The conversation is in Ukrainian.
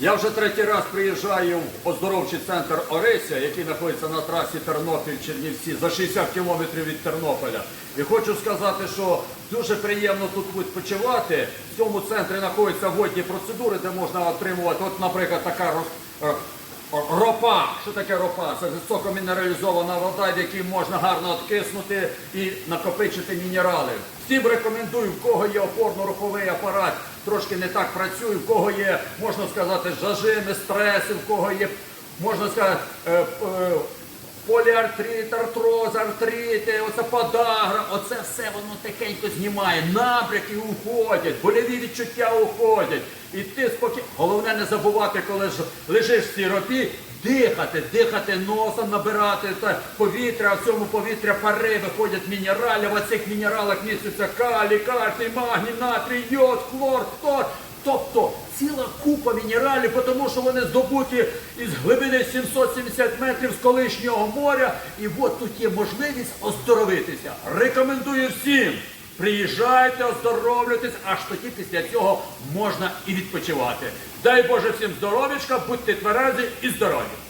Я вже третій раз приїжджаю в оздоровчий центр Орися, який знаходиться на трасі Тернопіль-Чернівці за 60 кілометрів від Тернополя. І хочу сказати, що дуже приємно тут відпочивати. В цьому центрі знаходяться водні процедури, де можна отримувати, от, наприклад, така роз- е, Ропа, що таке ропа? Це високомінералізована вода, в якій можна гарно откиснути і накопичити мінерали. Всім рекомендую, в кого є опорно-руховий апарат, трошки не так працює, в кого є, можна сказати, жажини, стреси, в кого є, можна сказати, е, е, поліартрит, артроз, артрити, оце подагра, оце все воно тихенько знімає, набряки уходять, больові відчуття уходять. І ти спокійно. Головне не забувати, коли ж лежиш в цій ропі, дихати, дихати носом, набирати та повітря, а в цьому повітря пари виходять мінерали, в цих мінералах містяться калій, кальцій, магній, натрій, йод, хлор, фтор. Тобто ціла купа мінералів, тому що вони здобуті із глибини 770 метрів з колишнього моря. І от тут є можливість оздоровитися. Рекомендую всім. Приїжджайте, оздоровлюйтесь, аж тоді після цього можна і відпочивати. Дай Боже всім здоров'ячка, будьте тверезі і здорові!